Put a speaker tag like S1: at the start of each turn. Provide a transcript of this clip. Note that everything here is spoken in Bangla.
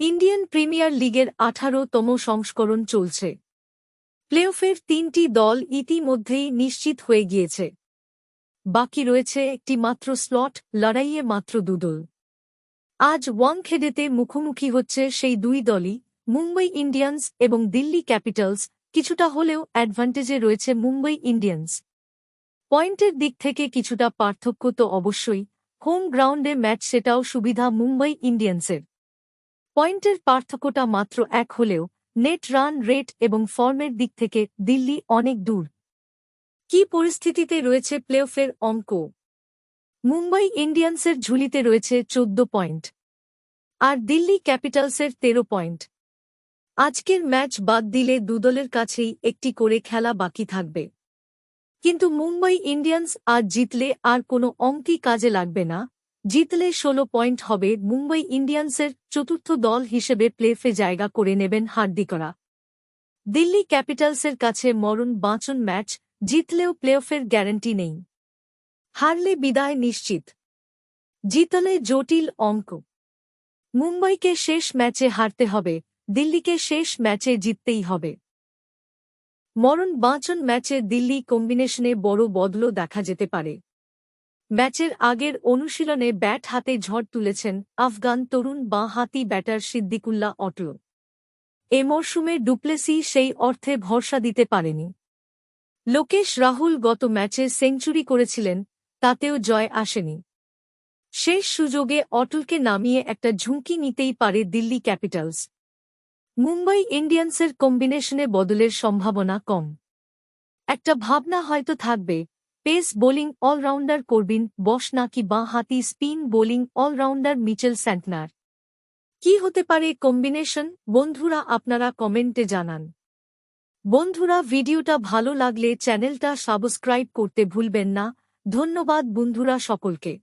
S1: ইন্ডিয়ান প্রিমিয়ার লিগের আঠারোতম সংস্করণ চলছে। প্লেঅফের তিনটি দল ইতিমধ্যেই নিশ্চিত হয়ে গিয়েছে। বাকি রয়েছে একটি মাত্র স্লট, লড়াইয়ে মাত্র দুদল আজ ওয়াংখেডেতে মুখোমুখি হচ্ছে সেই দুই দলই, মুম্বই ইন্ডিয়ান্স এবং দিল্লি ক্যাপিটালস, কিছুটা হলেও অ্যাডভান্টেজে রয়েছে মুম্বই ইন্ডিয়ান্স। পয়েন্টের দিক থেকে কিছুটা পার্থক্য তো অবশ্যই, হোম গ্রাউন্ডে ম্যাচ সেটাও সুবিধা মুম্বই ইন্ডিয়ান্সের। পয়েন্টের পার্থক্যটা মাত্র এক হলেও নেট রান রেট এবং ফর্মের দিক থেকে দিল্লি অনেক দূর। কি পরিস্থিতিতে রয়েছে প্লেঅফের অঙ্ক? মুম্বাই ইন্ডিয়ান্সের ঝুলিতে রয়েছে চোদ্দ পয়েন্ট। আর দিল্লি ক্যাপিটালসের তেরো পয়েন্ট। আজকের ম্যাচ বাদ দিলে দুদলের কাছেই একটি করে খেলা বাকি থাকবে। কিন্তু মুম্বাই ইন্ডিয়ান্স আজ জিতলে আর কোনো অঙ্কই কাজে লাগবে না। জিতলে ষোলো পয়েন্ট হবে মুম্বই ইন্ডিয়ান্সের চতুর্থ দল হিসেবে প্লেফে জায়গা করে নেবেন হার্দিকরা। দিল্লি ক্যাপিটালসের কাছে মরণ বাঁচন ম্যাচ, জিতলেও প্লেঅফের গ্যারান্টি নেই। হারলে বিদায় নিশ্চিত। জিতলে জটিল অঙ্ক। মুম্বাইকে শেষ ম্যাচে হারতে হবে, দিল্লিকে শেষ ম্যাচে জিততেই হবে। মরণ বাঁচন ম্যাচে দিল্লি কম্বিনেশনে বড় বদলও দেখা যেতে পারে। ম্যাচের আগের অনুশীলনে ব্যাট হাতে ঝড় তুলেছেন আফগান তরুণ বাঁ হাতি ব্যাটার সিদ্দিকুল্লাহ অটল এ মরশুমে ডুপ্লেসি সেই অর্থে ভরসা দিতে পারেনি। লোকেশ রাহুল গত ম্যাচে সেঞ্চুরি করেছিলেন, তাতেও জয় আসেনি। শেষ সুযোগে অটলকে নামিয়ে একটা ঝুঁকি নিতেই পারে দিল্লি ক্যাপিটালস। মুম্বাই ইন্ডিয়ান্সের কম্বিনেশনে বদলের সম্ভাবনা কম। একটা ভাবনা হয়তো থাকবে pace bowling allrounder Corbin Bosch নাকি বাঁ হাতি spin bowling allrounder Mitchell Santner? কি হতে পারে কম্বিনেশন? বন্ধুরা, আপনারা কমেন্টে জানান। বন্ধুরা, ভিডিওটা ভালো লাগলে চ্যানেলটা সাবস্ক্রাইব করতে ভুলবেন না। ধন্যবাদ বন্ধুরা সকলকে।